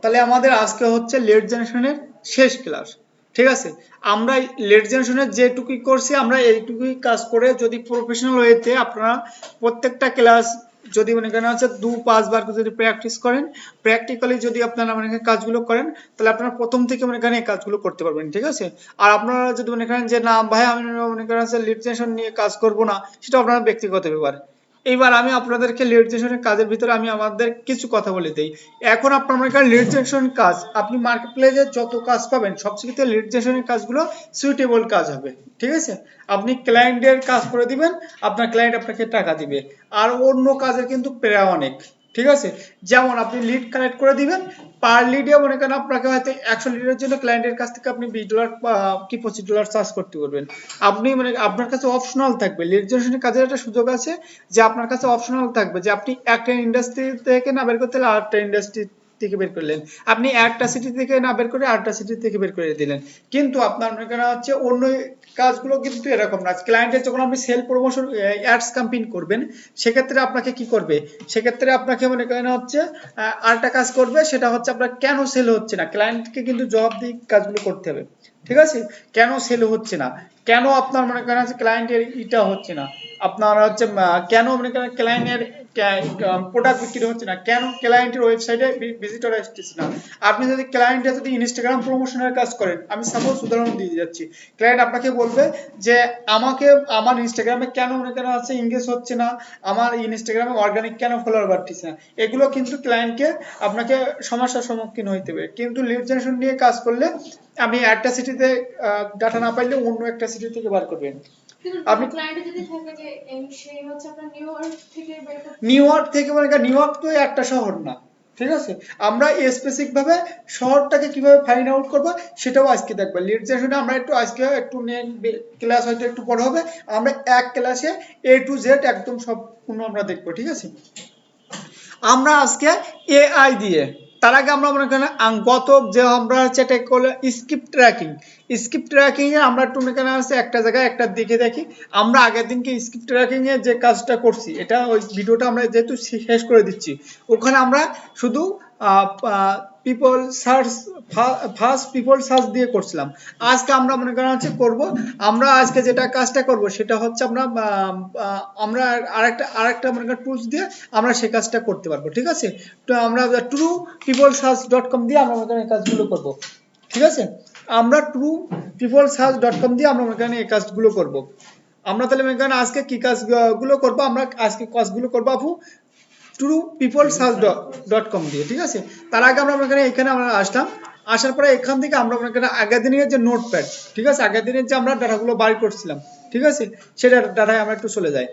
তাহলে আমাদের আজকে হচ্ছে লেট জেনারেশনের শেষ ক্লাস ঠিক আছে? আমরা লেট জেনারেশনের যেটুকুই করছি, আমরা এইটুকুই কাজ করে যদি প্রফেশনাল ওয়েতে আপনারা প্রত্যেকটা ক্লাস যদি মনে করেন হচ্ছে দু পাঁচবার যদি প্র্যাকটিস করেন প্র্যাকটিক্যালি যদি আপনারা মনে করেন কাজগুলো করেন, তাহলে আপনারা প্রথম থেকে মনে করেন এই কাজগুলো করতে পারবেন, ঠিক আছে? আর আপনারা যদি মনে করেন যে না ভাই, আমি মনে করেন জেনারেশন নিয়ে কাজ করব না সেটা আপনার ব্যক্তিগত ব্যাপার। এইবার আমি আপনাদেরকে লিড কাজের ভিতরে আমি আমাদের কিছু কথা বলে দিই। এখন আপনার লিড জেনারেশন কাজ, আপনি মার্কেট প্লেসে যত কাজ পাবেন সবচেয়ে লিড কাজগুলো সুইটেবল কাজ হবে, ঠিক আছে? আপনি ক্লায়েন্টের কাজ করে দিবেন, আপনার ক্লায়েন্ট আপনাকে টাকা দিবে। আর অন্য কাজের কিন্তু প্রায় অনেক। ঠিক আছে? যেমন আপনি লিড কালেক্ট করে দিবেন পার লিডে মনে করেন আপনাকে হয়তো একশো লিডের জন্য ক্লায়েন্টের কাছ থেকে আপনি বিশ ডলার কি পঁচিশ ডলার চার্জ করতে পারবেন আপনি মানে আপনার কাছে অপশনাল থাকবে। লিড জেনারেশনের কাজের একটা সুযোগ আছে যে আপনার কাছে অপশনাল থাকবে যে আপনি একটা ইন্ডাস্ট্রি থেকে না বের করতে হলে আরেকটা ইন্ডাস্ট্রি থেকে বের করলেন আপনি একটা সিটি থেকে না বের করে আরেকটা সিটি থেকে বের করে দিলেন। কিন্তু আপনার মনে করা হচ্ছে অন্য কাজগুলো কিন্তু এরকম না। ক্লায়েন্টের যখন আপনি সেল প্রমোশন অ্যাডস ক্যাম্পেইন করবেন, সেক্ষেত্রে আপনাকে কি করবে? সেক্ষেত্রে আপনাকে মনে করেন হচ্ছে আরেকটা কাজ করবে, সেটা হচ্ছে আপনার কেন সেল হচ্ছে না? ক্লায়েন্টকে কিন্তু জবাব দিয়ে কাজগুলো করতে হবে। ঠিক আছে? কেন সেল হচ্ছে না? কেন আপনার মনে করেন ক্লায়েন্টের ইটা হচ্ছে না? আপনার হচ্ছে কেন মনে করেন ক্লায়েন্টের প্রোডাক্ট বিক্রি হচ্ছে না। কেন ক্লায়েন্টের ওয়েবসাইটে ভিজিটর আসতেছে না? আপনি যদি ক্লায়েন্টে যদি ইনস্টাগ্রাম প্রমোশনের কাজ করেন, আমি সাপোজ উদাহরণ দিয়ে যাচ্ছি। ক্লায়েন্ট আপনাকে বলবে যে, আমাকে, আমার ইনস্টাগ্রামে কেন করেন হচ্ছে ইংগেজ হচ্ছে না? আমার ইনস্টাগ্রামে অর্গানিক কেন ফলোয়ার বাড়তেছে না? এগুলো কিন্তু ক্লায়েন্টকে আপনাকে সমস্যার সম্মুখীন হইতে হবে। কিন্তু লিড জেনারেশন নিয়ে কাজ করলে, আপনি একটা সিটিতে ডাটা না পাইলে অন্য একটা সিটি থেকে বার করবেন। আপনি- ক্লায়েন্টে যদি থাকে যে সেই হচ্ছে আপনার নিউ ইয়র্ক থেকে মানে নিউ ইয়র্ক তো একটা শহর না ঠিক আছে? আমরা স্পেসিফিক ভাবে শহরটাকে কীভাবে ফাইন্ড আউট করব সেটাও আজকে দেখব। লিড জেনারেশনে আমরা একটু আজকে একটু ক্লাস হয়তো একটু বড় হবে আমরা এক ক্লাসে এ টু জেড একদম সম্পূর্ণ আমরা দেখব ঠিক আছে? আমরা আজকে এআই দিয়ে তার আগে আমরা মনে করেন আং- গত যে আমরা হচ্ছে এটা করলে স্কিপ ট্র্যাকিং স্কিপ ট্র্যাকিংয়ে আমরা একটু মনে হচ্ছে একটা জায়গায় একটা দিকে দেখি। আমরা আগের দিনকে স্কিপ ট্র্যাকিংয়ে যে কাজটা করছি, এটা ওই ভিডিওটা আমরা যেহেতু শেষ করে দিচ্ছি, ওখানে আমরা শুধু people search first people search দিয়ে করছিলাম। আজকে আমরা মনে করেন হচ্ছে আমরা আজকে যেটা কাজটা করব, সেটা হচ্ছে আমরা আমরা আরেকটা আরেকটা মনে করেন টুলস দিয়ে আমরা কাজটা করতে পারব, ঠিক আছে? তো আমরা true people search dot com দিয়ে আমরা মনে করেন এই কাজগুলো করব, ঠিক আছে? আমরা true people search dot com দিয়ে আমরা মনে করেন এই কাজগুলো করব। আমরা তাহলে মনে করেন আজকে কি কাজগুলো করব? আমরা আজকে কাজগুলো করব, আপু? True people search dot com দিয়ে ঠিক আছে? তার আগে আমরা করেন এখানে আমরা আসলাম। আসার পরে এখান থেকে আমরা করেন আগের দিনের যে নোটপ্যাড ঠিক আছে? আগের দিনের যে আমরা ডাটাগুলো বার করছিলাম ঠিক আছে? সেই ডাটায় আমরা একটু চলে যাই।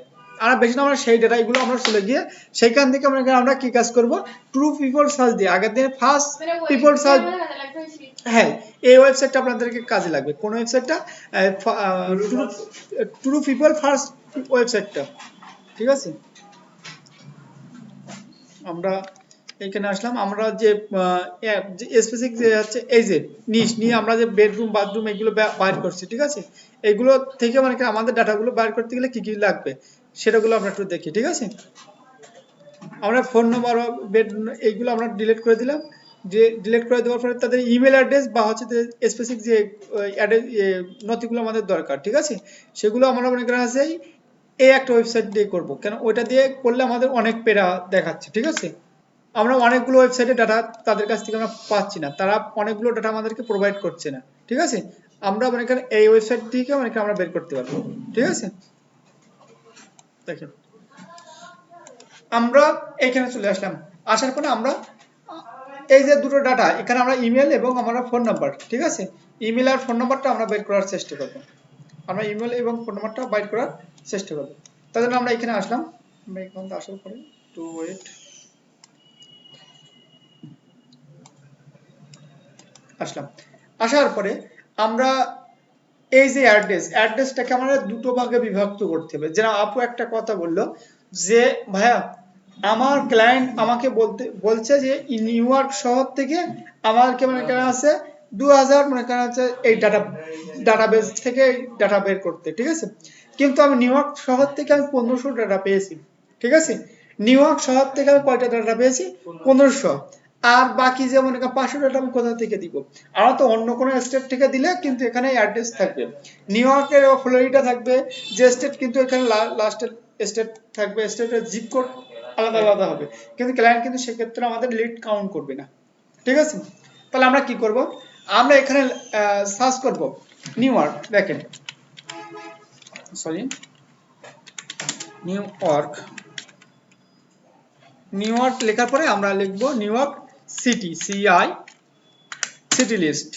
আর বেশি না আমরা সেই ডাটাগুলো আমরা চলে গিয়ে সেইখান থেকে করেন আমরা কি কাজ করব? ট্রু পিপল সার্চ দিয়ে। আগের দিনে ফার্স্ট পিপল সার্চ হ্যাঁ এই ওয়েবসাইটটা আপনাদেরকে কাজে লাগবে। কোন ওয়েবসাইটটা ট্রু পিপল ফার্স্ট ওয়েবসাইটটা ঠিক আছে? আমরা এখানে আসলাম। আমরা যে স্পেসিফিক যে হচ্ছে এই যে নিশ নিয়ে আমরা যে বেডরুম বাথরুম এগুলো বাইর করছি, ঠিক আছে? এগুলো থেকে মানে আমাদের ডাটাগুলো বাইর করতে গেলে কি কি লাগবে? সেটাগুলো আমরা একটু দেখি, ঠিক আছে? আমরা ফোন নম্বর বেড এইগুলো আমরা ডিলিট করে দিলাম। যে ডিলিট করে দেওয়ার পরে তাদের ইমেল অ্যাড্রেস বা হচ্ছে স্পেসিফিক যে নথিগুলো আমাদের দরকার, ঠিক আছে? সেগুলো আমরা মনে করেন আছে এই একটা ওয়েবসাইট দিয়ে করব। কেন? ওইটা দিয়ে করলে আমাদের অনেক পেরা দেখাচ্ছে, ঠিক আছে? আমরা অনেকগুলো ওয়েবসাইটে ডাটা তাদের কাছ থেকে আমরা পাচ্ছি না। তারা অনেকগুলো ডাটা আমাদেরকে প্রোভাইড করছে না, ঠিক আছে? আমরা মনে করেন এই ওয়েবসাইট থেকে করেন আমরা বের করতে পারব, ঠিক আছে? দেখেন। আমরা এখানে চলে আসলাম। আসার পরে আমরা এই যে দুটো ডাটা এখানে আমরা ইমেল এবং আমরা ফোন নাম্বার ঠিক আছে? ইমেল আর ফোন নাম্বারটা আমরা বের করার চেষ্টা করব। আমরা ইমেল এবং ফোন নাম্বারটা বাইর করার চেষ্টা করব তার জন্য আমরা এখানে আসলাম। আমরা আসার পরে। টু ওয়েট আসলাম। আসার পরে আমরা এই যে অ্যাড্রেস অ্যাড্রেসটাকে আমরা দুটো ভাগে বিভক্ত করতে হবে। যেন আপু একটা কথা বলল যে, ভাইয়া, আমার ক্লায়েন্ট আমাকে বলতে, বলছে যে নিউ ইয়র্ক শহর থেকে আমাকে মনে করেন আছে দু হাজার, মনে করেন আছে এই ডাটা ডাটাবেস থেকে ডাটা বের করতে। ঠিক আছে? কিন্তু আমি নিউ ইয়র্ক শহর থেকে আমি পনেরোশো ডাটা পেয়েছি। ঠিক আছে? নিউ ইয়র্ক শহর থেকে আমি কয়টা ডাটা পেয়েছি? পনেরোশো। আর বাকি যে মনে করেন পাঁচশো ডেটা আমি কোথা থেকে দিব? আমরা তো অন্য কোনো স্টেট থেকে দিলে কিন্তু এখানে অ্যাড্রেস থাকবে। নিউ ইয়র্কের ফ্লোরিডা থাকবে, যে স্টেট কিন্তু এখানে লাস্টের স্টেট থাকবে স্টেটের জিপ কোড আলাদা আলাদা হবে। কিন্তু ক্লায়েন্ট কিন্তু সেক্ষেত্রে আমাদের লিড কাউন্ট করবে না। ঠিক আছে? তাহলে আমরা কি করব? আমরা এখানে সার্চ করব। নিউ ইয়র্ক দেখেন। Sorry New York New York লেখার পরে আমরা লিখব New York city C I city list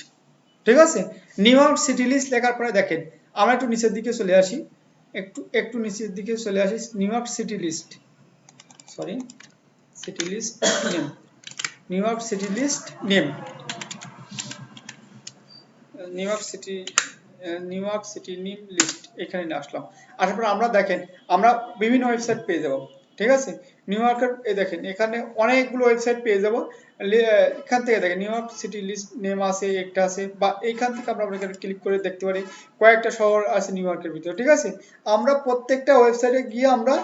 ঠিক আছে? নিউ ইয়র্ক সিটি লিস্ট লেখার পরে দেখেন, আমরা একটু নিচের দিকে চলে আসি। একটু একটু নিচের দিকে চলে আসি। New York city list sorry city list name New York city list name New York city New York city name list এখানে নিয়ে আসলাম। আসার পর আমরা দেখেন, আমরা বিভিন্ন ওয়েবসাইট পেয়ে যাব, ঠিক আছে? নিউ ইয়র্কের এই দেখেন, এখানে অনেকগুলো ওয়েবসাইট পেয়ে যাব। এখান থেকে দেখেন New York city list name আছে, একটা আছে, বা এইখান থেকে আমরা এখানে ক্লিক করে দেখতে পারি, কয়েকটা শহর আছে নিউ ইয়র্কের ভিতরে, ঠিক আছে? আমরা প্রত্যেকটা ওয়েবসাইটে গিয়ে আমরা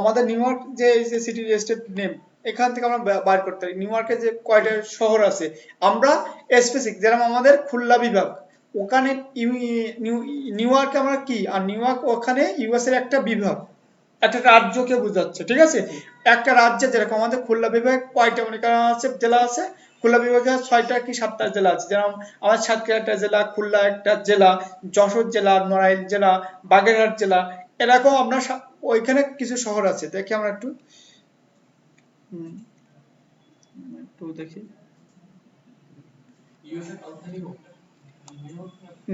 আমাদের নিউ ইয়র্ক যে, এই যে সিটি লিস্টের নেম এখান থেকে আমরা বার করতে পারি। নিউ ইয়র্কে যে কয়টা শহর আছে, আমরা স্পেসিফিক যেরকম আমাদের খুলনা বিভাগ ওখানে নিউ- ইয়র্কে আমরা কি? আর নিউ ইয়র্ক ওখানে ইউএস এর একটা বিভাগ। একটা রাজ্যকে বোঝাচ্ছে, ঠিক আছে? একটা রাজ্যে যেরকম আমাদের খুলনা বিভাগ কয়টা, মনে করেন আছে জেলা আছে? খুলনা বিভাগে ছয়টা কি সাতটা জেলা আছে? যেরকম আমার সাতক্ষীরা একটা জেলা, খুলনা একটা জেলা, যশোর জেলা, নড়াইল জেলা, বাগেরহাট জেলা, এরকম আমরা ওইখানে কিছু শহর আছে। দেখি আমরা একটু। একটু দেখি।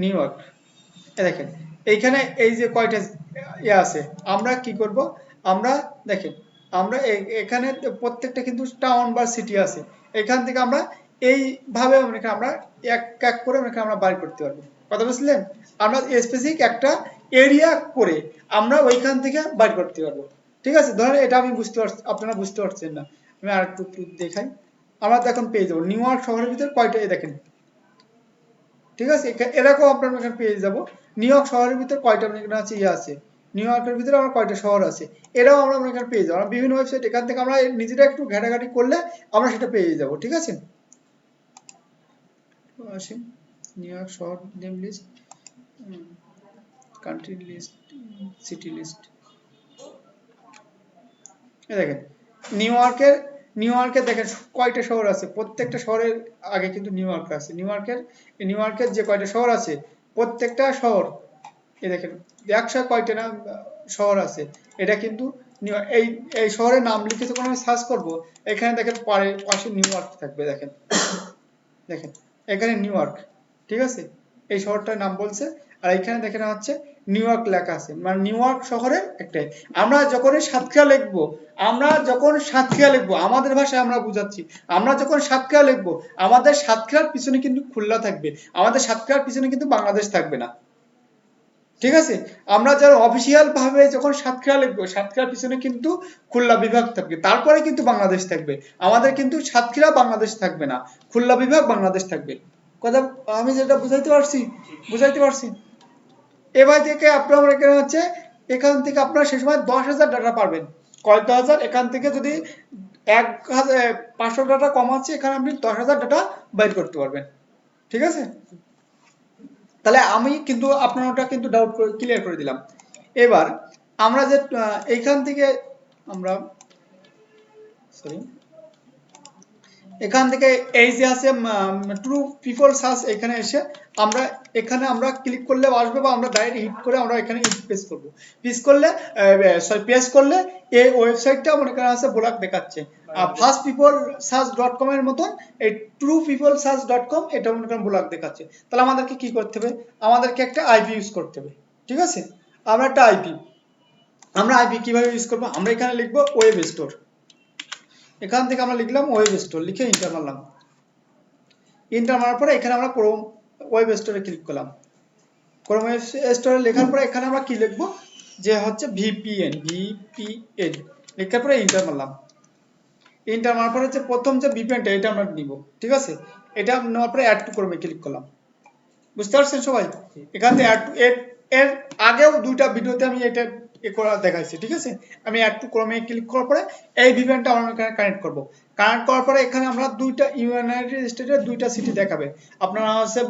নিউ দেখেন, এইখানে এই যে কয়টা ইয়ে আছে, আমরা কি করব? আমরা দেখেন, আমরা এখানে প্রত্যেকটা কিন্তু টাউন বা সিটি আছে। এখান থেকে আমরা আমরা এক এক করে আমরা করতে পারব। কথা বুঝলেন? আমরা স্পেসিফিক একটা এরিয়া করে আমরা ওইখান থেকে বার করতে পারব। ঠিক আছে? ধরেন এটা আমি বুঝতে পারছি, আপনারা বুঝতে পারছেন না। আমি আর একটু দেখাই। আমরা তো এখন পেয়ে যাব। নিউ ইয়র্ক শহরের ভিতরে কয়টা দেখেন ঠিক আছে? এরকম আপনার এখানে পেয়ে যাব। নিউ ইয়র্ক শহরের ভিতরে কয়টা আপনার আছে ইয়ে আছে? নিউ ইয়র্কের ভিতরে আমরা কয়টা শহর আছে? এরাও আমরা আপনার এখানে পেয়ে যাব। আমরা বিভিন্ন ওয়েবসাইট এখান থেকে আমরা নিজেরা একটু ঘাটাঘাটি করলে আমরা সেটা পেয়ে যাব। ঠিক আছে? নিউ ইয়র্ক শহর name list country list city list দেখেন নিউ ইয়র্কের নিউ ইয়র্কের দেখেন কয়টা শহর আছে? প্রত্যেকটা শহরের আগে কিন্তু নিউ ইয়র্ক আছে। নিউ ইয়র্কের নিউ ইয়র্কের যে কয়টা শহর আছে, প্রত্যেকটা শহর এই দেখেন, একশো কয়টা না শহর আছে। এটা কিন্তু এই এই শহরের নাম লিখে যখন আমি সার্চ করব। এখানে দেখেন পারে, পাশে নিউ ইয়র্ক থাকবে, দেখেন। দেখেন, এখানে নিউ ইয়র্ক ঠিক আছে? এই শহরটার নাম বলছে আর এখানে দেখেন হচ্ছে নিউ ইয়র্ক লেখা আছে। মানে নিউ ইয়র্ক শহরের একটাই। আমরা যখন সাতক্ষীরা লিখব, আমরা যখন সাতক্ষীরা লিখব, আমাদের ভাষায় আমরা বুঝাচ্ছি। আমরা যখন সাতক্ষীরা লিখব, আমাদের সাতক্ষীরার পিছনে কিন্তু খুলনা থাকবে। আমাদের সাতক্ষীরার পিছনে কিন্তু বাংলাদেশ থাকবে না। ঠিক আছে? আমরা যারা অফিসিয়াল ভাবে যখন সাতক্ষীরা লিখব, সাতক্ষীরার পিছনে কিন্তু খুলনা বিভাগ থাকবে। তারপরে কিন্তু বাংলাদেশ থাকবে। আমাদের কিন্তু সাতক্ষীরা বাংলাদেশ থাকবে না। খুলনা বিভাগ বাংলাদেশ থাকবে। কথা আমি যেটা বুঝাইতে পারছি বুঝাইতে পারছি? এবার থেকে আপনার এখানে হচ্ছে, এখান থেকে আপনারা সে সময় দশ হাজার ডাটা পাবেন কয়েক হাজার? এখান থেকে যদি এক হাজার পাঁচশো ডাটা কম আছে, এখানে আপনি দশ হাজার ডাটা বাইর করতে পারবেন। ঠিক আছে? তাহলে আমি কিন্তু আপনার ওটা কিন্তু ডাউট ক্লিয়ার করে দিলাম। এবার আমরা যে এইখান থেকে আমরা সরি এখান থেকে এই যে আছে ট্রু পিপল সার্চ এখানে এসে আমরা এখানে আমরা ক্লিক করলে আসবে বা আমরা ডাইরেক্ট হিট করে আমরা এখানে পেজ করব। পেজ করলে সরি পেজ করলে এই ওয়েবসাইটটা মনে করেন আছে ব্লক দেখাচ্ছে। First people search dot com এর মতন এই true people search dot com এটা মনে করেন ব্লক দেখাচ্ছে। তাহলে আমাদেরকে কি করতে হবে? আমাদেরকে একটা আইপি ইউজ করতে হবে। ঠিক আছে? আমরা একটা আইপি আমরা আইপি কীভাবে ইউজ করব? আমরা এখানে লিখব ওয়েব স্টোর এখান থেকে আমরা লিখলাম ওয়েব স্টোর লিখে ইন্টার মারলাম। ইন্টার মারার পরে এখানে আমরা ক্রোম ওয়েব স্টোরে ক্লিক করলাম। ক্রোম ওয়েব স্টোরে লেখার পরে এখানে আমরা কি লিখব? যে হচ্ছে ভিপিএন ভিপিএন লেখার পরে ইন্টার মারলাম। ইন্টার মারার পরে হচ্ছে প্রথম যে ভিপিএনটা এটা আমরা নিব ঠিক আছে? এটা নেওয়ার পরে অ্যাড টু ক্রোমে ক্লিক করলাম। বুঝতে পারছেন সবাই? এখান থেকে অ্যাড এর এর আগেও দুইটা ভিডিওতে আমি এটা এ করা দেখাইছে, ঠিক আছে? আমি অ্যাড টু ক্রমে ক্লিক করার পরে এই ভিপিএনটা আমরা এখানে কানেক্ট করব। কানেক্ট করার পরে এখানে আমরা দুইটা ইউনাইটেড স্টেটের দুইটা সিটি দেখাবে। আপনারা হচ্ছে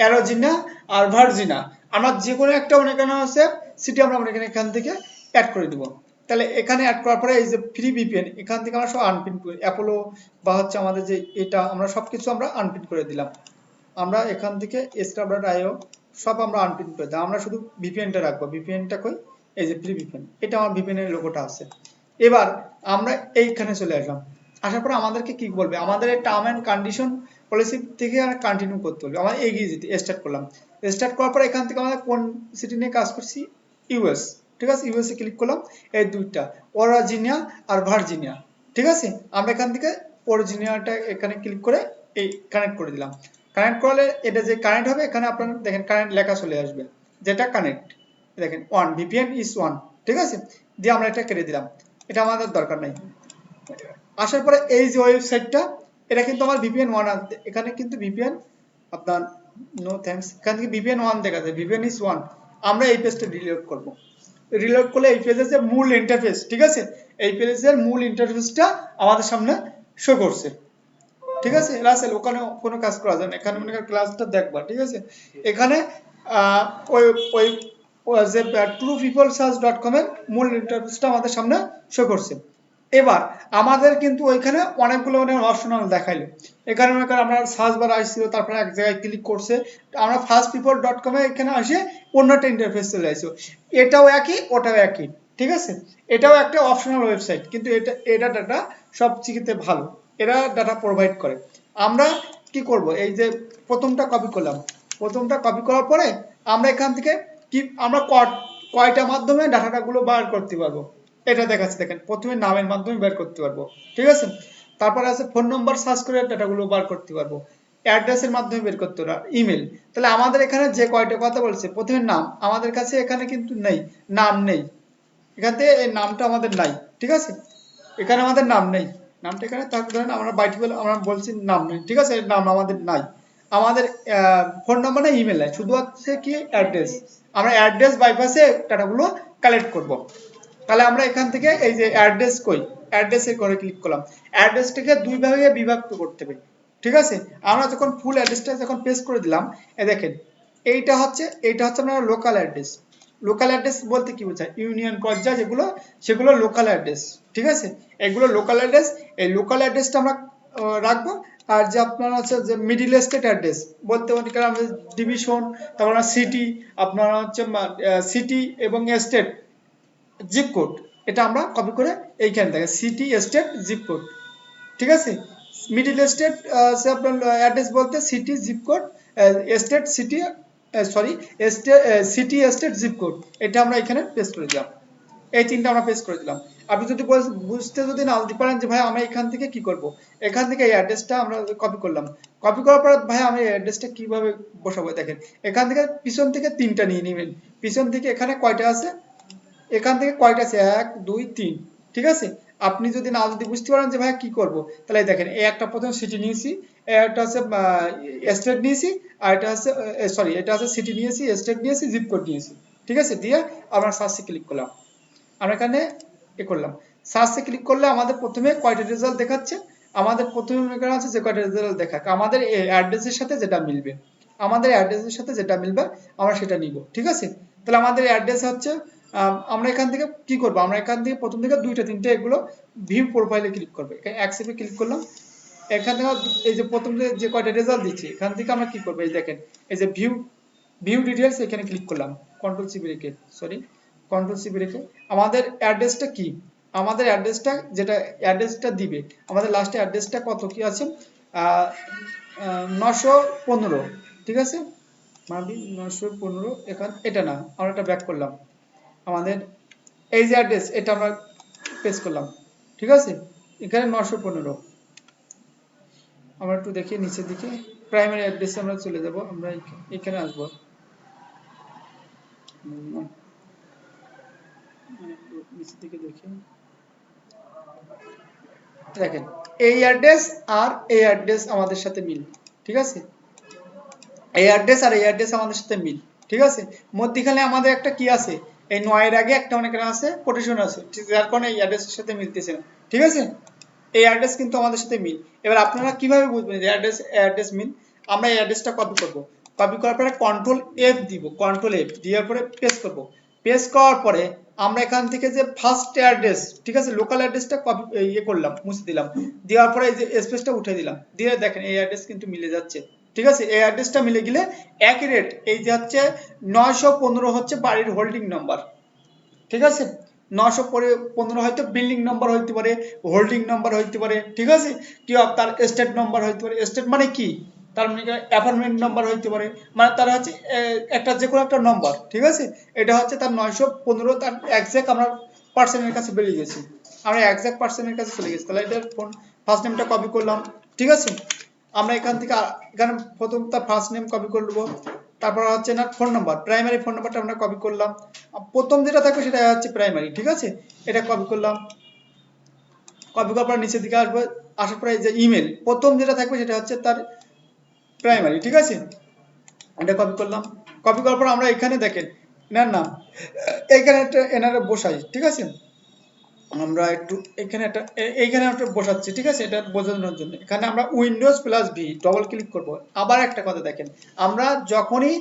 অ্যারোজিনা আর ভার্জিনা আমরা যে কোনো একটা মনে করেন হচ্ছে সিটি আমরা মনে এখান থেকে অ্যাড করে দিব। তাহলে এখানে অ্যাড করার পরে এই যে ফ্রি ভিপিএন এখান থেকে আমরা সব আনপিন করি অ্যাপোলো বা হচ্ছে আমাদের যে এটা, আমরা সবকিছু আমরা আনপিন করে দিলাম। আমরা এখান থেকে স্ক্রাবডার আইও সব আমরা আনপিন করে দিলাম। আমরা শুধু ভিপিএনটা রাখব। ভিপিএনটা কই? এই যে ফ্রি ভিপিএন এটা আমার ভিপিএন এর লোগোটা আছে। এবার আমরা এইখানে চলে আসলাম। আসার পর আমাদেরকে কি বলবে? আমাদের টার্ম এন্ড কন্ডিশন পলিসি থেকে আর কন্টিনিউ করতে হবে। আমরা এগিয়ে যেতে স্টার্ট করলাম। স্টার্ট করার পর এখান থেকে আমাদের কোন সিটি নিয়ে কাজ করছি? ইউএস ঠিক আছে? ইউএস এ ক্লিক করলাম। এই দুইটা অরাজিনিয়া আর ভার্জিনিয়া ঠিক আছে? আমরা এখান থেকে অরিজিনিয়াটা এখানে ক্লিক করে এই কানেক্ট করে দিলাম। কানেক্ট করলে এটা যে কানেক্ট হবে, এখানে আপনারা দেখেন কানেক্ট লেখা চলে আসবে। যেটা কানেক্ট দেখেন ওয়ান ভিপিএন ইজ ওয়ান ঠিক আছে? দিয়ে আমরা এটা কেটে দিলাম। এটা আমাদের দরকার নাই। আসার পরে এই যে ওয়েবসাইটটা এটা কিন্তু আমার ভিপিএন ওয়ান এখানে কিন্তু ভিপিএন আপনার নো থ্যাঙ্কস এখান থেকে ভিপিএন ওয়ান দেখা যায়। ভিপিএন ইজ ওয়ান আমরা এই পেজটা রিলোড করব। রিলোড করলে এই পেজের যে মূল ইন্টারফেস ঠিক আছে? এই পেজের মূল ইন্টারফেসটা আমাদের সামনে শো করছে। ঠিক আছে? রাসেল ওখানে কোনো কাজ করা যায় না। এখানে মনে করেন ক্লাসটা দেখবা, ঠিক আছে? এখানে ওই ওই যে ট্রু পিপল সার্চ ডট কমের মূল ইন্টারফেসটা আমাদের সামনে শো করছে। এবার, আমাদের কিন্তু ওইখানে অনেকগুলো মানে অপশনাল দেখাইলো। মনে করেন আমরা সার্চ বার আসছিল, তারপরে এক জায়গায় ক্লিক করছে। আমরা ফার্স্ট পিপল ডট কমে এখানে আসে অন্যটা ইন্টারফেস চলে আসছে। এটাও একই, ওটাও একই, ঠিক আছে? এটাও একটা অপশনাল ওয়েবসাইট কিন্তু এটা এটা ডাটা সব চিকিতে ভালো। এরা ডাটা প্রোভাইড করে। আমরা কি করব? এই যে প্রথমটা কপি করলাম। প্রথমটা কপি করার পরে আমরা এখান থেকে কি, আমরা কয়টা মাধ্যমে ডাটাটা গুলো বার করতে পারব? এটা দেখাচ্ছে, দেখেন। প্রথমে নামের মাধ্যমে বের করতে পারব। ঠিক আছে? তারপরে আছে ফোন নম্বর, সার্চ করে ডাটাগুলো বার করতে পারব। অ্যাড্রেসের মাধ্যমে বের করতে পারব, ইমেল। তাহলে আমাদের এখানে যে কয়টা কথা বলছে, প্রথমে নাম। আমাদের কাছে এখানে কিন্তু নেই, নাম নেই। এখান থেকে এই নামটা আমাদের নাই, ঠিক আছে? এখানে আমাদের নাম নেই। নামটা এখানে তারপর ধরেন আমরা বাইট বলে, আমরা বলছি নাম নেই, ঠিক আছে? নাম আমাদের নাই। আমাদের ফোন নাম্বার না, ইমেল নাই। শুধু হচ্ছে কি, অ্যাড্রেস। আমরা অ্যাড্রেস বাইপাসে ডাটাগুলো কালেক্ট করব। তাহলে আমরা এখান থেকে এই যে অ্যাড্রেস কই অ্যাড্রেসে করে ক্লিক করলাম। অ্যাড্রেসটাকে দুই ভাগে বিভক্ত করতে হবে, ঠিক আছে? আমরা যখন ফুল অ্যাড্রেসটা যখন পেস্ট করে দিলাম, এ দেখেন, এইটা হচ্ছে এইটা হচ্ছে আপনার লোকাল অ্যাড্রেস লোকাল অ্যাড্রেস বলতে কি বোঝায়? ইউনিয়ন পর্যায়ে যেগুলো, সেগুলো লোকাল অ্যাড্রেস ঠিক আছে? এগুলো লোকাল অ্যাড্রেস এই লোকাল অ্যাড্রেসটা আমরা রাখব আর যে আপনার হচ্ছে যে মিডিল স্টেট অ্যাড্রেস বলতে পারি কারণ আমাদের ডিভিশন তারপর সিটি আপনার হচ্ছে সিটি এবং স্টেট জিপ কোড এটা আমরা কপি করে এইখানে দেখেন সিটি স্টেট জিপ কোড ঠিক আছে? মিডিল স্টেট সে আপনার অ্যাড্রেস বলতে city zip code state city sorry city state zip code এটা আমরা এখানে পেস্ট করে দিলাম। এই তিনটা আমরা ফেস করে দিলাম। আপনি যদি বুঝতে যদি না পারেন যে, ভাই, আমরা এখান থেকে কি করব? এখান থেকে এই অ্যাড্রেসটা আমরা কপি করলাম। কপি করার পর, ভাই, আমি এই অ্যাড্রেসটা কীভাবে বসাবো? দেখেন, এখান থেকে পিছন থেকে তিনটা নিয়ে নেবেন। পিছন থেকে এখানে কয়টা আছে? এখান থেকে কয়টা আছে? এক, দুই, তিন। ঠিক আছে? আপনি যদি না যদি বুঝতে পারেন যে, ভাই, কি করব? তাহলে দেখেন, এই একটা প্রথম সিটি নিয়েছি একটা হচ্ছে স্টেট নিয়েছি, আর এটা হচ্ছে সরি এটা হচ্ছে সিটি নিয়েছি স্টেট নিয়েছি জিপ কোড নিয়েছি। ঠিক আছে? দিয়ে আমরা সার্চে ক্লিক করলাম। আমরা এখানে এ করলাম। সার্চে ক্লিক করলে আমাদের প্রথমে কয়টা রেজাল্ট দেখাচ্ছে? আমাদের প্রথমে মনে করা আছে যে কয়টা রেজাল্ট দেখাক। আমাদের অ্যাড্রেসের সাথে যেটা মিলবে। আমাদের অ্যাড্রেসের সাথে যেটা মিলবে, আমরা সেটা নিব। ঠিক আছে? তাহলে আমাদের অ্যাড্রেস হচ্ছে আমরা এখান থেকে কি করব? আমরা এখান থেকে প্রথম থেকে দুইটা, তিনটে এগুলো ভিউ প্রোফাইলে ক্লিক করব। এখানে অ্যাকসেপ্টে ক্লিক করলাম। এখান থেকে এই যে প্রথম যে যে কয়টা রেজাল্ট দিচ্ছি, এখান থেকে আমরা কি করব? এই দেখেন, এই যে ভিউ ভিউ ডিটেলস এখানে ক্লিক করলাম। কন্ট্রোল সি রেখে সরি কন্ট্রোল সিবি রেখে, আমাদের অ্যাড্রেসটা কি? আমাদের অ্যাড্রেসটা যেটা অ্যাড্রেসটা দিবে, আমাদের লাস্টে অ্যাড্রেসটা কত কি আছে? নশো পনেরো, ঠিক আছে? মাবি নশো পনেরো, এখান, এটা না, আমরা এটা ব্যাক করলাম। আমাদের এই যে অ্যাড্রেস এটা আমরা পেস করলাম, ঠিক আছে? এখানে নশো পনেরো। আমরা একটু দেখি, নিচের দিকে প্রাইমারি অ্যাড্রেসে আমরা চলে যাব, আমরা এখানে আসব। নিচের দিকে দেখি। দেখেন, এই অ্যাড্রেস আর এই অ্যাড্রেস আমাদের সাথে মিল, ঠিক আছে? এই অ্যাড্রেস আর এই অ্যাড্রেস আমাদের সাথে মিল, ঠিক আছে? মধ্যখানে আমাদের একটা কি আছে? এই নয়ের আগে একটা অনেক আছে কোটেশন আছে যার কারণে এই অ্যাড্রেসের সাথে মিলতেছে না, ঠিক আছে? এই অ্যাড্রেস কিন্তু আমাদের সাথে মিল। এবার আপনারা কীভাবে বুঝবেন যে অ্যাড্রেস অ্যাড্রেস মিল? আমরা এই অ্যাড্রেসটা কপি করব। কপি করার পরে কন্ট্রোল এফ দিব কন্ট্রোল এফ দেওয়ার পরে পেস্ট করব। পেস্ট করার পরে আমরা এখান থেকে যে ফার্স্ট অ্যাড্রেস ঠিক আছে? লোকাল অ্যাড্রেসটা কপি ইয়ে করলাম, মুছে দিলাম। দেওয়ার পরে এই যে স্পেসটা উঠে দিলাম। দিয়ে দেখেন, এই অ্যাড্রেস কিন্তু মিলে যাচ্ছে। ঠিক আছে? এই অ্যাড্রেসটা মিলে গেলে একই এই যে হচ্ছে নয়শো পনেরো হচ্ছে বাড়ির হোল্ডিং নাম্বার ঠিক আছে? নশো পরে পনেরো হয়তো বিল্ডিং নাম্বার হইতে পারে হোল্ডিং নাম্বার হইতে পারে। ঠিক আছে? কি তার স্টেট নাম্বার হইতে পারে। স্টেট মানে কি? তার মানে অ্যাপার্টমেন্ট নাম্বার হইতে পারে। মানে তার হচ্ছে একটা যে কোনো একটা নম্বর ঠিক আছে? এটা হচ্ছে তার নয়শো পনেরো, তার একজ্যাক্ট আমরা পার্সনের কাছে বেরিয়ে গেছি। আমরা একজ্যাক্ট পার্সনের কাছে চলে গেছি। তাহলে এটার ফোন ফার্স্ট নেমটা কপি করলাম, ঠিক আছে? আমরা এখান থেকে এখানে প্রথম তার ফার্স্ট নেম কপি করে নেব। তারপর হচ্ছে না ফোন নাম্বার প্রাইমারি ফোন নাম্বারটা আমরা কপি করলাম। প্রথম যেটা থাকবে সেটা হচ্ছে প্রাইমারি ঠিক আছে? এটা কপি করলাম। কপি করার পর নিচের দিকে আসবে, আসার পরে যে ইমেল প্রথম যেটা থাকবে সেটা হচ্ছে তার প্রাইমারি ঠিক আছে? এটা কপি করলাম। কপি করার পর আমরা এখানে দেখেন এনার নাম এইখানে একটা এনারে বসাই, ঠিক আছে? আমরা একটু এখানে একটা এইখানে একটা বসাচ্ছি, ঠিক আছে? এটা বোঝানোর জন্য। এখানে আমরা Windows plus V double click করব। আবার একটা কথা দেখেন, আমরা যখনই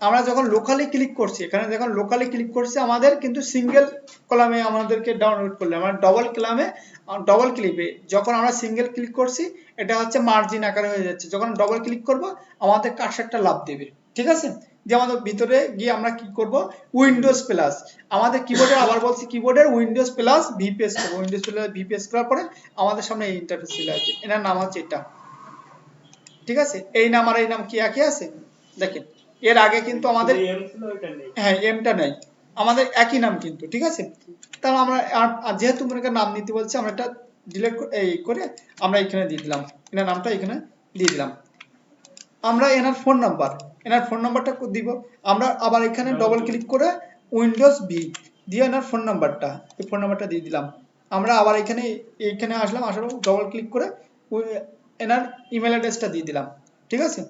আমরা যখন লোকালি ক্লিক করছি, এখানে যখন লোকালি ক্লিক করছি, আমাদের কিন্তু সিঙ্গেল কলামে আমাদেরকে ডাউনলোড করলে, আমরা ডবল কলামে ডবল ক্লিপে যখন আমরা সিঙ্গেল ক্লিক করছি, এটা হচ্ছে মার্জিন আকারে হয়ে যাচ্ছে। যখন ডবল ক্লিক করব, আমাদের কার্সারটা লাভ দেবে। ঠিক আছে? যে আমাদের ভিতরে গিয়ে আমরা কি করব? উইন্ডোজ প্লাস আমাদের কিবোর্ডে আবার বলছি কিবোর্ডের উইন্ডোজ প্লাস ভি পেস করব। উইন্ডোজ প্লাস ভি পেস করার পরে, আমাদের সামনে এই ইন্টারফেস চলে আসবে। এনার নাম হচ্ছে এটা। ঠিক আছে? এই নাম আর এই নাম কি একই আছে? দেখেন। এর আগে কিন্তু আমাদের হ্যাঁ এমটা নাই। আমাদের একই নাম কিন্তু ঠিক আছে? তাহলে আমরা যেহেতু মনে করেন নাম নিতে বলছি আমরা এটা ডিলিট এই করে আমরা এখানে দিয়ে দিলাম। এনার নামটা এখানে দিয়ে দিলাম। আমরা এনার ফোন নাম্বার এনার ফোন নাম্বারটা দিব। আমরা আবার এখানে ডবল ক্লিক করে উইন্ডোজ বি দিয়ে এনার ফোন নাম্বারটা এই ফোন নাম্বারটা দিয়ে দিলাম। আমরা আবার এখানে এইখানে আসলাম আসার ডবল ক্লিক করে এনার ইমেল অ্যাড্রেসটা দিয়ে দিলাম। ঠিক আছে?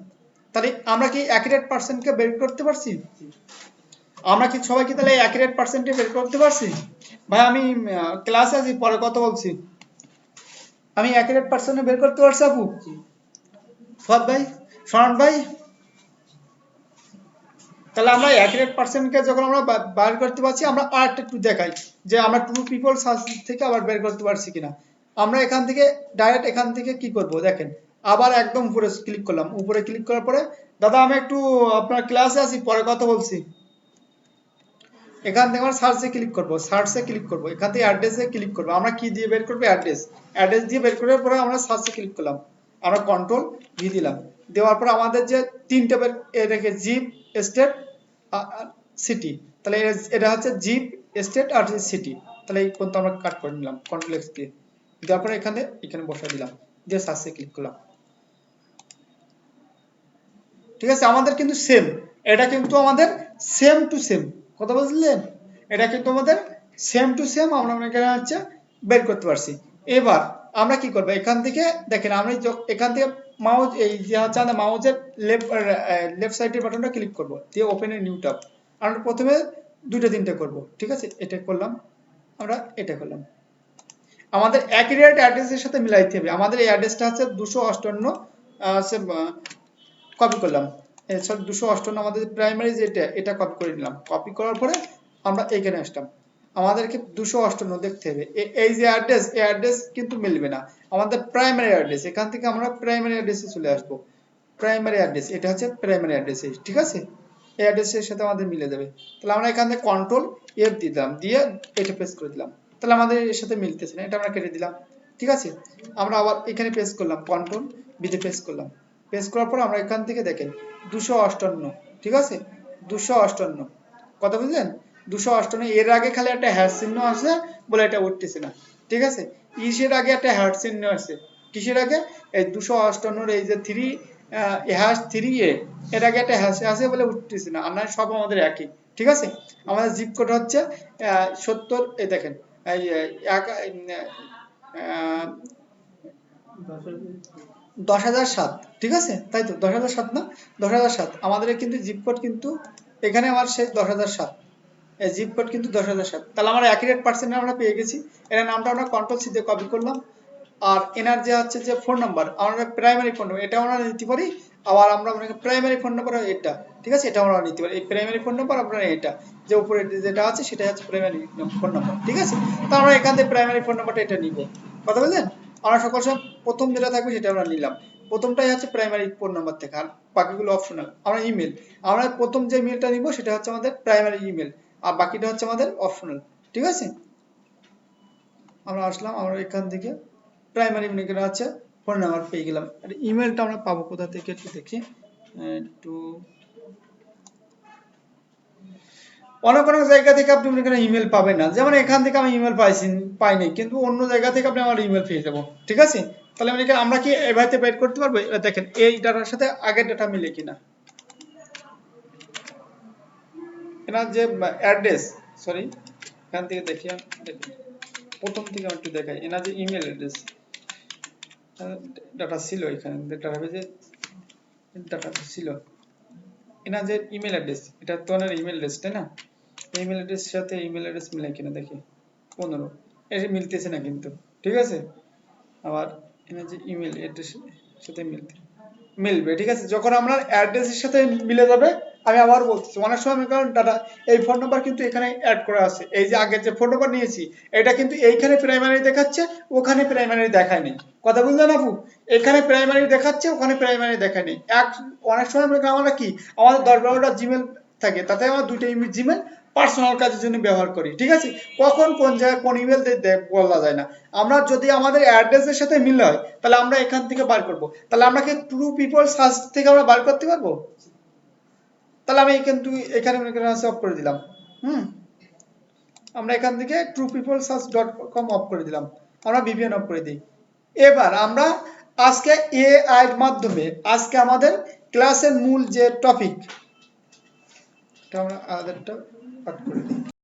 তাহলে আমরা কি অ্যাকুরেট পার্সেন্টকে বের করতে পারছি? আমরা কি সবাই কি তাহলে অ্যাকুরেট পার্সেন্টে বের করতে পারছি? ভাই, আমি ক্লাসে আছি, পরে কথা বলছি। আমি অ্যাকুরেট পার্সেন্টে বের করতে পারছি, আপু? ফুয়াদ ভাই শরণ ভাই? তাহলে আমরা অ্যাকুরেট পার্সেন্টকে যখন আমরা বার করতে পারছি, আমরা আরেকটা একটু দেখাই, যে আমরা টু পিপল সার্চ থেকে আবার বের করতে পারছি কিনা। আমরা এখান থেকে ডাইরেক্ট এখান থেকে কি করব? দেখেন আবার একদম উপরে ক্লিক করলাম। উপরে ক্লিক করার পরে, দাদা, আমি একটু আপনার ক্লাসে আছি, পরে কথা বলছি। এখান থেকে আমরা সার্চে ক্লিক করব সার্চে ক্লিক করব। এখান থেকে অ্যাড্রেসে ক্লিক করব। আমরা কি দিয়ে বের করব? অ্যাড্রেস অ্যাড্রেস দিয়ে বের করার পরে আমরা সার্চে ক্লিক করলাম। আমরা কন্ট্রোল ভি দিলাম। দেওয়ার পর আমাদের যে তিনটে বের, এ দেখে জিপ স্টেট সিটি তাহলে এটা হচ্ছে জিপ স্টেট আর সিটি তাহলে এই পর্যন্ত আমরা কাট করে নিলাম। কন্ট্রোল এক্স দিয়ে। দেওয়ার পরে এখানে এখানে বসাই দিলাম। দিয়ে সার্চে ক্লিক করলাম। ঠিক আছে? আমাদের কিন্তু সেম এটা কিন্তু আমাদের সেম টু সেম কথা বুঝলেন এটা কিন্তু আমাদের সেম টু সেম আমরা এখানে হচ্ছে বের করতে পারছি। এবার আমরা কি করব? এখান থেকে দেখেন আমরা এখান থেকে মাউস এই যে হচ্ছে আমাদের মাউসের লেফট লেফট সাইডের বাটনটা ক্লিক করব। দিয়ে ওপেন এ নিউ ট্যাব আমরা প্রথমে দুটো তিনটে করব। ঠিক আছে? এটা করলাম। আমরা এটা করলাম। আমাদের অ্যাকুরেট অ্যাড্রেসের সাথে মিলাইতে হবে। আমাদের এই অ্যাড্রেসটা হচ্ছে দুশো অষ্টান্ন কপি করলাম। সরি দুশো অষ্টান্ন আমাদের প্রাইমারি যেটা এটা কপি করে নিলাম। কপি করার পরে আমরা এইখানে আসলাম আমাদেরকে দুশো অষ্টান্ন দেখতে হবে। এই যে অ্যাড্রেস এই অ্যাড্রেস কিন্তু মিলবে না। আমাদের প্রাইমারি অ্যাড্রেস এখান থেকে আমরা প্রাইমারি অ্যাড্রেসে চলে আসব। প্রাইমারি অ্যাড্রেস এটা হচ্ছে প্রাইমারি অ্যাড্রেস ঠিক আছে? এই অ্যাড্রেসের সাথে আমাদের মিলে যাবে। তাহলে আমরা এখান থেকে কন্ট্রোল এফ দিলাম, দিয়ে এটা প্রেস করে দিলাম। তাহলে আমাদের এর সাথে মিলতেছে না, এটা আমরা কেটে দিলাম। ঠিক আছে? আমরা আবার এখানে প্রেস করলাম কন্ট্রোল বিতে প্রেস করলাম। প্রেস করার পর আমরা এখান থেকে দেখেন দুশো অষ্টান্ন, ঠিক আছে? দুশো অষ্টান্ন। কথা বুঝলেন? দুশো অষ্টান্ন। এর আগে খালি একটা হ্যাশ চিহ্ন আছে বলে এটা উঠতেছে না, ঠিক আছে? ইসের আগে একটা হ্যাশ চিহ্ন আছে। কিসের আগে? এই দুশো অষ্টান্নর এই যে থ্রি হ্যাশ থ্রি এ, এর আগে একটা হ্যাশ আছে বলে উঠতেছে না। আর সব আমাদের একই, ঠিক আছে? আমাদের জিপ কোড হচ্ছে সত্তর, এই দেখেন, এই এক দশ হাজার সাত, ঠিক আছে? তাই তো? দশ হাজার সাত না? দশ হাজার সাত। আমাদের কিন্তু জিপ কোড কিন্তু এখানে আমার শেষ দশ হাজার সাত। এই জিপ কোড কিন্তু দশ হাজার সাত। তাহলে আমরা অ্যাকুরেট পার্সেন্ট আমরা পেয়ে গেছি। এর নামটা আমরা কন্ট্রোল সি দিয়ে কপি করলাম। আর এনার যে হচ্ছে যে ফোন নাম্বার আমরা প্রাইমারি ফোন নাম্বার এটা আমরা নিতে পারি। আবার আমরা মনে প্রাইমারি ফোন নাম্বার এটা। ঠিক আছে? এটা আমরা নিতে পারি। এই প্রাইমারি ফোন নাম্বার আপনার এটা। যে উপরে যেটা আছে সেটা হচ্ছে প্রাইমারি ফোন নাম্বার ঠিক আছে? তো আমরা এখান থেকে প্রাইমারি ফোন নাম্বারটা এটা নিব। কথা বললেন? আমরা সকল সময় প্রথম যেটা থাকবে সেটা আমরা নিলাম। প্রথমটাই হচ্ছে প্রাইমারি ফোন নাম্বার থেকে। আর বাকিগুলো অপশনাল আমরা ইমেল আমরা প্রথম যে মেলটা নিব সেটা হচ্ছে আমাদের প্রাইমারি ইমেল আর বাকিটা হচ্ছে আমাদের অপশনাল ঠিক আছে? আমরা আসলাম, আমরা এখান থেকে প্রাইমারি ইমেল আছে ফোন নাম্বার পেয়ে গেলাম। আর ইমেলটা আমরা পাবো কোথা থেকে একটু দেখি। একটু অনেক অনেক জায়গা থেকে আপনি মনে করেন ইমেল পাবেন না। যেমন এখান থেকে আমি ইমেল পাইছি পাইনি, কিন্তু অন্য জায়গা থেকে আপনি আমার ইমেল পেয়ে যাব। ঠিক আছে? তাহলে মানে আমরা কি এভাবে বের করতে পারব? এবার দেখেন, এই ডাটার সাথে আগের ডাটা মিলে কিনা। এনার যে অ্যাড্রেস সরি এখান থেকে দেখি প্রথম থেকে আমি একটু দেখাই। এনার যে ইমেল অ্যাড্রেস ডাটা ছিল এখানে ডাটাবেজে ডাটা ছিল। এনার যে ইমেল অ্যাড্রেস এটা তো ওনার ইমেল অ্যাড্রেস তাই না? ইমেল অ্যাড্রেসের সাথে ইমেল অ্যাড্রেস মিলে কিনা, দেখি। পনেরো। এর মিলতেছে না কিন্তু, ঠিক আছে? আবার যে ইমেল অ্যাড্রেসের সাথে মিলবে, ঠিক আছে? যখন আমরা অ্যাড্রেসের সাথে মিলে যাবে, আমি আবার বলতেছি, অনেক সময় আমি কারণ ডাটা এই ফোন নাম্বার কিন্তু এখানে অ্যাড করা আছে। এই যে আগের যে ফোন নাম্বার নিয়েছি, এটা কিন্তু এইখানে প্রাইমারি দেখাচ্ছে, ওখানে প্রাইমারি দেখায় নেই। কথা বুঝলেন আপু? এখানে প্রাইমারি দেখাচ্ছে, ওখানে প্রাইমারি দেখায় নেই। এক, অনেক সময় আমরা কি, আমাদের দশ বারোটা জিমেল থাকে, তাতে আমার দুইটা জিমেল পার্সোনাল কাজের জন্য ব্যবহার করি, ঠিক আছে? কখন কোন জায়গায় কোন ইমেল বলা যায় না। আমরা যদি আমাদের অ্যাড্রেসের সাথে মিল হয়, তাহলে আমরা এখান থেকে বার করব। তাহলে আমরা কি ট্রু পিপল সার্চ থেকে আমরা বার করতে পারব? তাহলে আমি কিন্তু এখানে অফ করে দিলাম। হুম? আমরা এখান থেকে true people search dot com off করে দিলাম। আমরা ভিপিএন অফ করে দিই। এবার আমরা আজকে এআই এর মাধ্যমে আজকে আমাদের ক্লাসের মূল যে টপিক এটা আমরা আলাদাটা কাট করে দিই।